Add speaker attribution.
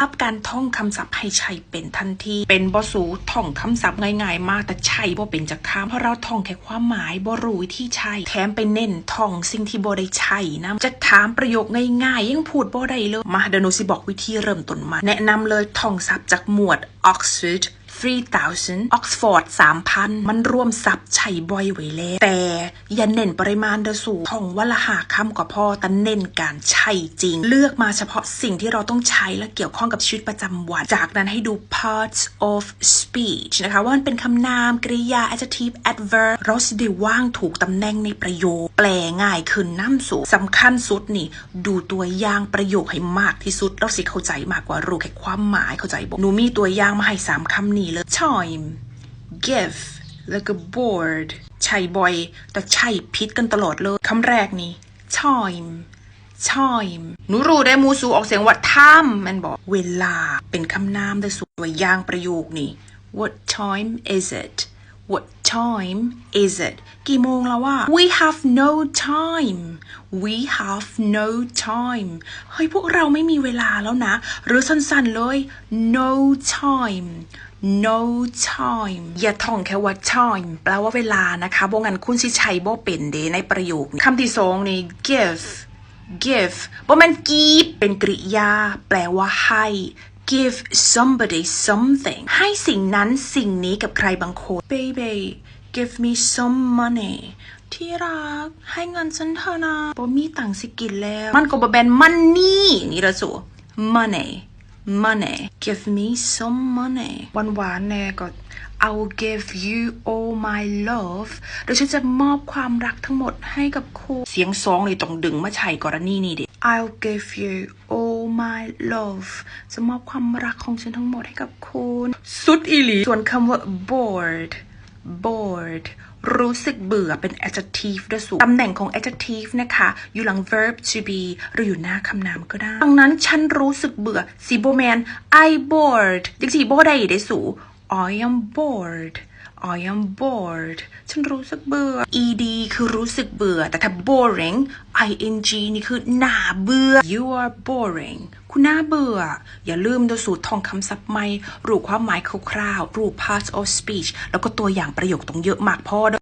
Speaker 1: ลับการท่องคำศัพท์ให้ใช้เป็นทันที เป็นบอสูท่องคำศัพท์ง่ายๆ มากแต่ใช่บ่เป็นจากคำเพราะเราท่องแค่ความหมายบ่รู้ที่ใช่แถมไปเน้นท่องสิ่งที่บ่ได้ใช่นะจะถามประโยคง่ายๆ ยังพูดบ่ได้เลย มาเดนูสิบอกวิธีเริ่มต้นมา แนะนำเลยท่องศัพท์จากหมวด Oxford 3,000 Oxford 3,000 มันรวมศัพท์ใช้บ่อยไว้แล้ว แต่อย่าเน้นปริมาณเดอสูท่องวันละหาคำก็พอแต่เน้นการใช้จริง เลือกมาเฉพาะสิ่งที่เราต้องใช้และเกี่ยวข้องกับชีวิตประจำวัน จากนั้นให้ดู parts of speech นะคะ ว่ามันเป็นคำนามกริยา adjective adverb เราสิได้ว่างถูกตำแหน่งในประโยค แปลง่ายขึ้นน้ำสูงสำคัญสุดนี่ ดูตัวอย่างประโยคให้มากที่สุดเราสิเข้าใจมากกว่ารู้แค่ความหมายเข้าใจบอกหนูมีตัวอย่างมาให้สามคำนี้เลย time give แล้วก็ bored ใช้บ่อย แต่ใช้ผิดกันตลอดเลยคำแรกนี่ time time หนูรู้ได้มูสูออกเสียงว่า time มันบอกเวลาเป็นคำนามแต่สูตัวอย่างประโยคนี่ what time is it what time is it กี่โมงแล้วว่า we have no time we have no time เฮ้ยพวกเราไม่มีเวลาแล้วนะ หรือสั้นๆเลย no time no time อย่าท่องแค่ว่า time แปลว่าเวลานะคะบ่งั้นคุณสิใช้บ่เป็นเดในประโยคนี้คำที่สองนี่ give give บ่มัน give เป็นกริยา แปลว่าให้ give somebody something ให้สิ่งนั้นสิ่งนี้กับใครบางคน baby give me some money ที่รัก ให้เงินฉันเถอะนะบ่มีตังสิกินแล้ว มันก็บ่แบน money นี่ละสู money money give me some money วันวานๆแน่ก็ I'll give you all my love เดี๋ยวฉันจะมอบความรักทั้งหมดให้กับคุณ เสียงสองเลยต้องดึงมาใช้กรณีนี้ดิ I'll give you all my love จะมอบความรักของฉันทั้งหมดให้กับคุณ สุดอีหลี ส่วนคำว่า bored bored รู้สึกเบื่อเป็น adjective ด้วยสูตำแหน่งของ adjective นะคะ อยู่หลัง verb to be หรืออยู่หน้าคำนามก็ได้ ดังนั้นฉันรู้สึกเบื่อสีโบแมน I bored ยังสีโบได้ได้สู I am bored I am bored ฉันรู้สึกเบื่อ ed คือรู้สึกเบื่อ แต่ถ้า boring ing นี่คือหน่าเบื่อ you are boring คุณน่าเบื่อ อย่าลืมดูสูตรท่องคำศัพท์ใหม่ รู้ความหมายคร่าวๆ รู้ parts of speech แล้วก็ตัวอย่างประโยคต้องเยอะมากพอเด้อ